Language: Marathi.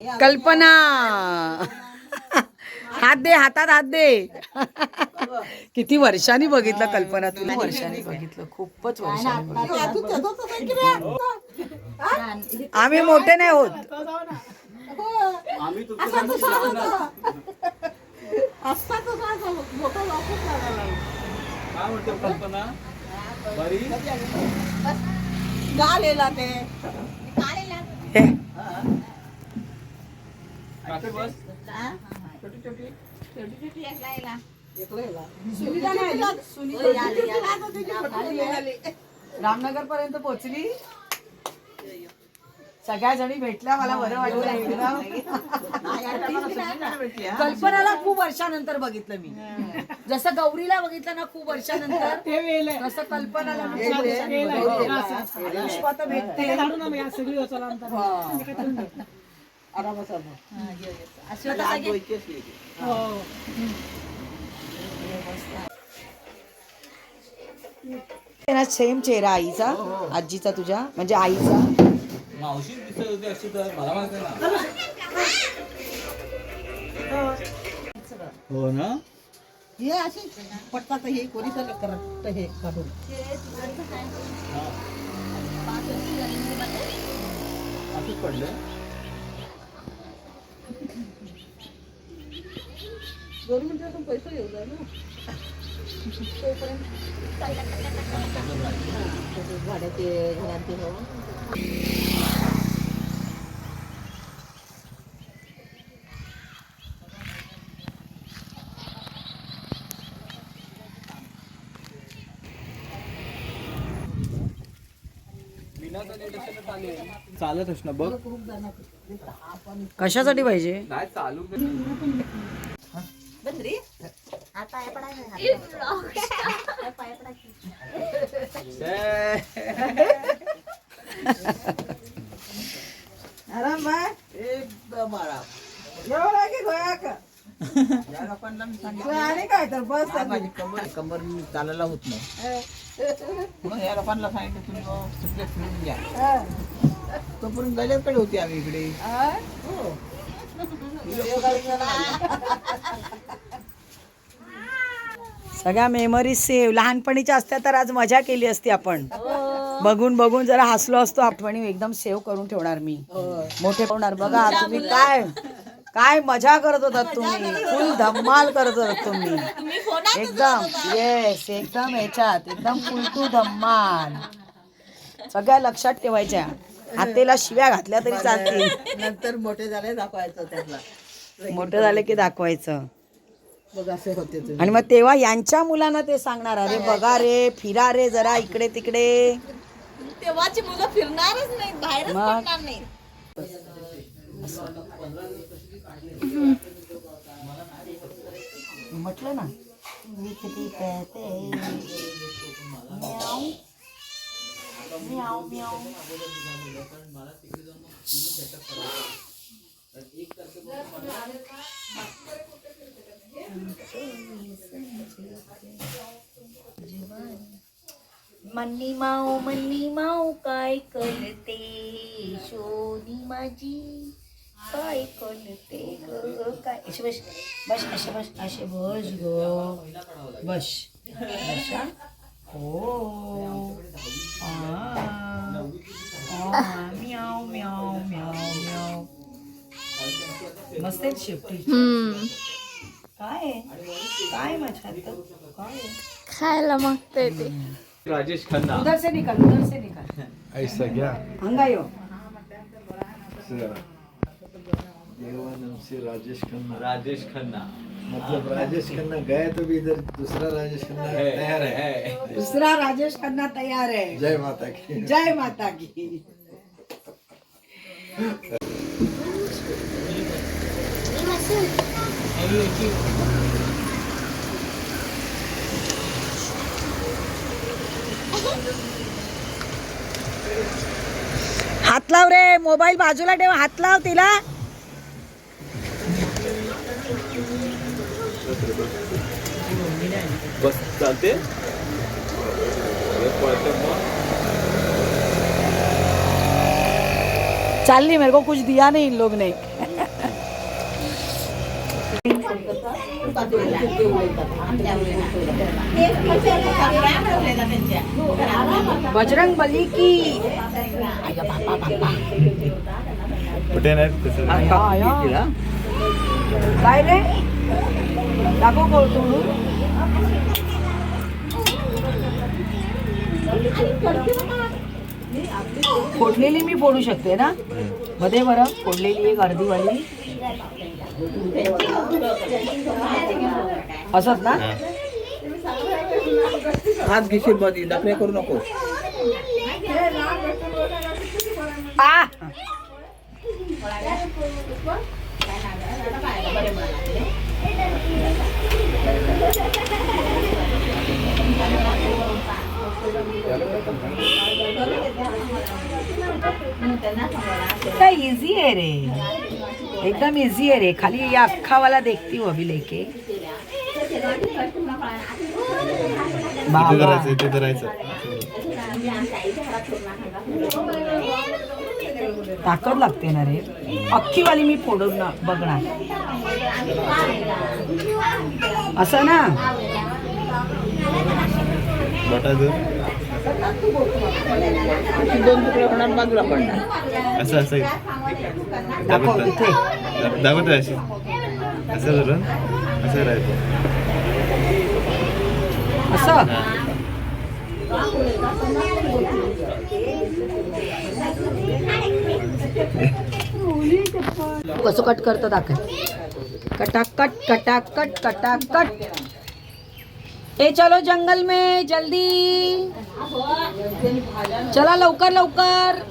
कल्पना. हात दे हातात हात दे. किती वर्षांनी बघितलं कल्पना तुला. वर्षांनी बघितलं? खूपच वर्षांनी. आम्ही मोठे नाही होत. काय म्हणतो कल्पना बरी हे, काकी बस रामनगर पर्यंत पोहोचली. सगळ्या जणी भेटल्या मला बरं वाटलं कल्पनाला खूप वर्षानंतर बघितलं मी. जसं गौरीला बघितलं ना खूप वर्षानंतर तसं कल्पनाला मी खूप वर्षानंतर. पुष्पा तर भेटते सेम चेहरा आईचा आजीचा तुझ्या म्हणजे आईचा. मावशी दिसत होती अशी तर मला माहिती ना. हो ना? हे अशी पटतात हे कोणी तर करत हे काढून. असंच पडलं दोन मिनिटातून पैसे येऊ जा ना. भाड्याचे घरांचे हो चालतच ना बघ. कशासाठी पाहिजे? नाही चालू आराम बाय ए बाळा एवढा की गोया का या लोकांना मी सांगितलं आणि काय तर बस माझी कमर कमर मी चालायला होत नाही. या लोकांना सांगितलं तुम्ही बुवा सुट्ट्या फिरून घ्या. तोपर्यंत गल्याकडे होती आम्ही इकडे. हो. सगळ्या मेमरीज सेव्ह लहानपणीच्या असत्या तर आज मजा केली असती आपण. बघून बघून जरा हसलो असतो आठवणी एकदम सेव्ह करून ठेवणार मी. मोठे होणार. बघा तुम्ही काय काय मजा करत होतात तुम्ही. फुल धम्माल करत होतात तुम्ही. एकदम येस एकदम ह्याच्यात. एकदम फुल तू धम्माल. सगळ्या लक्षात ठेवायच्या. हातेला शिव्या घातल्या तरी चालतील. नंतर मोठे झाले दाखवायचं त्यांना. मोठं झालं की दाखवायचं. आणि मग तेव्हा यांच्या मुलांना ते सांगणार अरे बघा रे फिरा रे जरा इकडे तिकडे. तेव्हाची मुलं फिरणारच नाही नाही म्हटलं ना किती कहते म्याऊ. मन्नी माऊ मन्नी माऊ काय करते? शोनी माझी काय करते ग? काय? असे बस बस असे बस असे बस ग. बस. हो. म्याऊ म्याऊ म्याऊ म्याऊ मस्त आहेत शेपटी. काय? काय माझ्या? काय? खायला मागते ते. राजेश खन्ना. उधर से निकाल उधर से निकाल. ऐसा क्या? अंगायो देवानंद से राजेश खन्ना। राजेश खन्ना. मतलब राजेश खन्ना गए तो भी इधर दूसरा राजेश खन्ना तैयार है है। दुसरा राजेश खन्ना तयार है जय माता की. जय माता की. हात लाव रे मोबाईल बाजूला ठेव हात लाव तिला. बस चालते हे मग. चालली मेरे को कुछ दिया नहीं इन लोग ने बजरंग बली की नाही. काय रे दाखव कोळतुडू फोडलेली मी फोडू शकते ना? मध्ये बरं फोडलेली एक अर्धीवाली. असत ना? हात घेशील मधी दाखले करू नको. आ! काय इझी आहे रे? एकदम इझी आहे रे. खाली ये अख्खा वाला देखती हूँ अभी लेके बाबा. इथे करायचं. ताकद लागते ना रे. अख्खी वाली मी फोडून ना बघणार. असं ना? दोन तुकडे होणार बाजूला पडणार असं असं. दाखवत. अशी. असं धरून असं राहायचं असं? कसं कट करतं दाखव. कटाकट कटाकट कटाकट. ए चलो जंगल में जल्दी। चला लवकर लवकर।